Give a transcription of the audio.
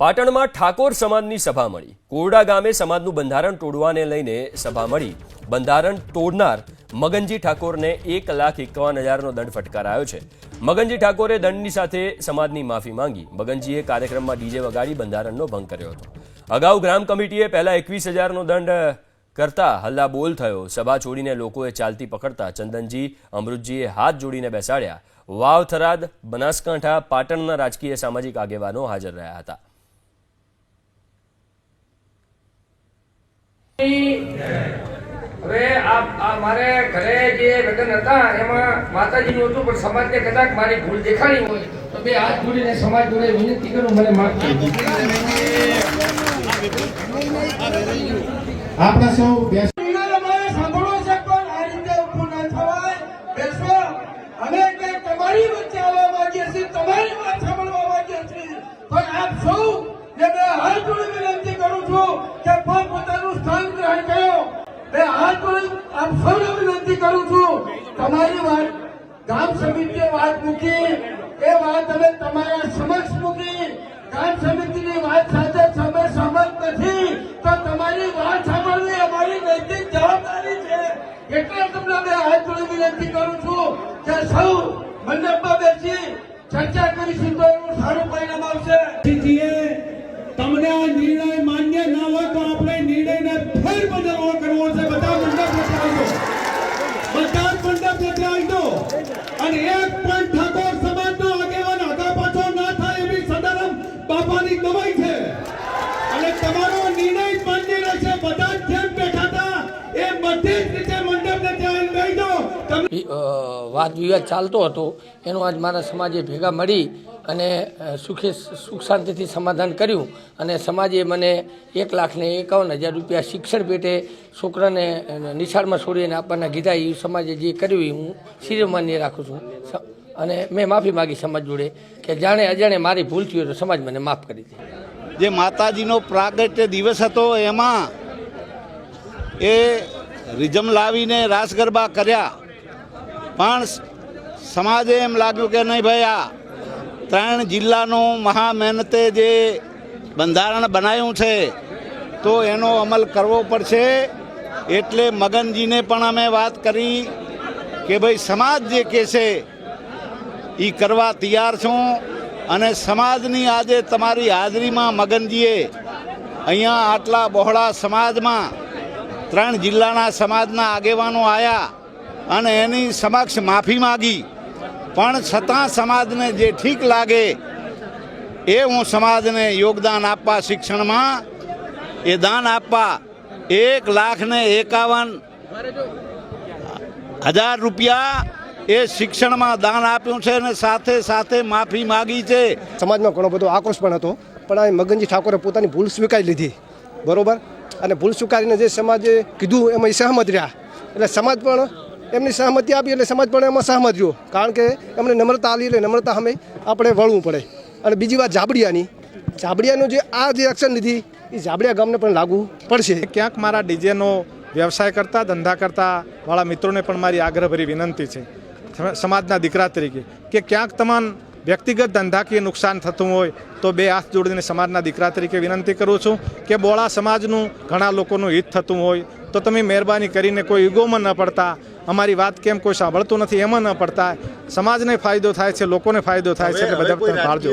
પાટણમાં ઠાકોર સમાજની સભા મળી. કોરડા ગામે સમાજનું બંધારણ તોડવાને લઈને સભા મળી. બંધારણ તોડનાર મગનજી ઠાકોરને એક લાખ એકાવન હજારનો દંડ ફટકારાયો છે. મગનજી ઠાકોરે દંડની સાથે સમાજની માફી માંગી. મગનજીએ કાર્યક્રમમાં ડીજે વગાડી બંધારણનો ભંગ કર્યો હતો. અગાઉ ગ્રામ કમિટીએ પહેલા એકવીસ હજારનો દંડ કરતા હલ્લા બોલ થયો. સભા છોડીને લોકોએ ચાલતી પકડતા ચંદનજી, અમૃતજીએ હાથ જોડીને બેસાડ્યા. વાવ થરાદ બનાસકાંઠા, પાટણના રાજકીય સામાજિક આગેવાનો હાજર રહ્યા હતા. હવે આ મારે ઘરે જે લગ્ન હતા એમાં માતાજીનું હતું પણ સમાજને કદાચ મારી ભૂલ દેખાડી હોય. તો બે હાથ જોડીને સમાજ જોડે વિનંતી કરું મને માફ કરી આપણે સૌ તમારે તમારી વચ્ચે આવવા માંગીએ છીએ તમારી વાત સાંભળવા માંગીએ છીએ. પણ આપ સૌ ને બે હાથ જોડી વિનંતી કરું છું કે સ્થાન ગ્રહણ કર્યો બે હાથ પણ આપ સૌને વિનંતી કરું છું. તમારી વાત, ગામ સમિતિએ વાત મૂકી. એ વાત અમે તમારા સમક્ષ મૂકી. ગામ સમિતિની વાત સાથે તમે સહમત નથી. તો તમારી વાત સાંભળવી અમારી નૈતિક જવાબદારી છે. એટલે તમને અમે હાથ જોડી વિનંતી કરું છું કે સૌ મંડપમાં બેસી ચર્ચા કરીશું તો એનું સારું પરિણામ આવશે. બાપાની દવાઈ છે. અને તમારો નિર્ણય માન્ય રહેશે. બધા જેમ બેઠા હતા એ બધી જ રીતે મંડપને ત્યાં લઈ દો વાદ વિવાદ ચાલતો હતો. એનું આજ મારા સમાજે ભેગા મળી અને સુખે સુખ શાંતિથી સમાધાન કર્યું. અને સમાજે મને એક લાખ ને એકાવન હજાર રૂપિયા શિક્ષણ પેટે છોકરાને નિશાળમાં છોડીને આપવાના કીધા. એ સમાજે જે કર્યું એ હું શિરોમાન્ય રાખું છું. અને મેં માફી માગી સમાજ જોડે કે જાણે અજાણે મારી ભૂલ થયું તો સમાજ મને માફ કરી દે. જે માતાજીનો પ્રાગટ્ય દિવસ હતો એમાં એ રિઝમ લાવીને રાસ ગરબા કર્યા. પણ સમાજે એમ લાગ્યું કે નહીં ભાઈ, આ ત્રણ જિલ્લાનું મહા મહેનતે જે બંધારણ બનાવ્યું છે, તો એનો અમલ કરવો પડશે. એટલે મગનજીને પણ અમે વાત કરી કે ભાઈ, સમાજ જે કહેશે એ કરવા તૈયાર છું અને સમાજની આજે તમારી હાજરીમાં મગનજીએ અહીંયા આટલા બહોળા સમાજમાં ત્રણ જિલ્લાના સમાજના આગેવાનો આવ્યા અને એની સમક્ષ માફી માગી. પણ છતાં સમાજને જે ઠીક લાગે એ હું સમાજને યોગદાન આપવા શિક્ષણમાં એ દાન આપવા એક લાખ ને એકાવન હજાર રૂપિયા એ શિક્ષણમાં દાન આપ્યું છે અને સાથે સાથે માફી માગી છે. સમાજમાં ઘણો બધો આક્રોશ પણ હતો પણ આ મગનજી ઠાકોરે પોતાની ભૂલ સ્વીકારી લીધી બરોબર? અને ભૂલ સ્વીકારીને જે સમાજે કીધું એમાં એ સહમત રહ્યા. એટલે સમાજ પણ એમની સહમતિ આપી એટલે સમાજ પણ એમાં સહમત રહ્યો. કારણ કે એમને નમ્રતા આલી એટલે નમ્રતા અમે આપણે વળવું પડે. અને બીજી વાત જાબડિયાની. જાબડિયાનું જે આ જે એક્શન લીધી એ જાબડિયા ગામને પણ લાગુ પડશે. ક્યાંક મારા ડીજેનો વ્યવસાય કરતા ધંધા કરતા વાળા મિત્રોને પણ મારી આગ્રહભરી વિનંતી છે. સમાજના દીકરા તરીકે કે ક્યાંક તમામ વ્યક્તિગત ધંધાકીય નુકસાન થતું હોય તો બે હાથ જોડીને સમાજના દીકરા તરીકે વિનંતી કરું છું કે બોળા સમાજનું ઘણા લોકોનું હિત થતું હોય તો તમે મહેરબાની કરીને કોઈ ઈગોમાં ન પડતા અમારી વાત કેમ કોઈ સાંભળતું નથી એમાં ન પડતા. સમાજને ફાયદો થાય છે લોકોને ફાયદો થાય છે એટલે બધા પાળજો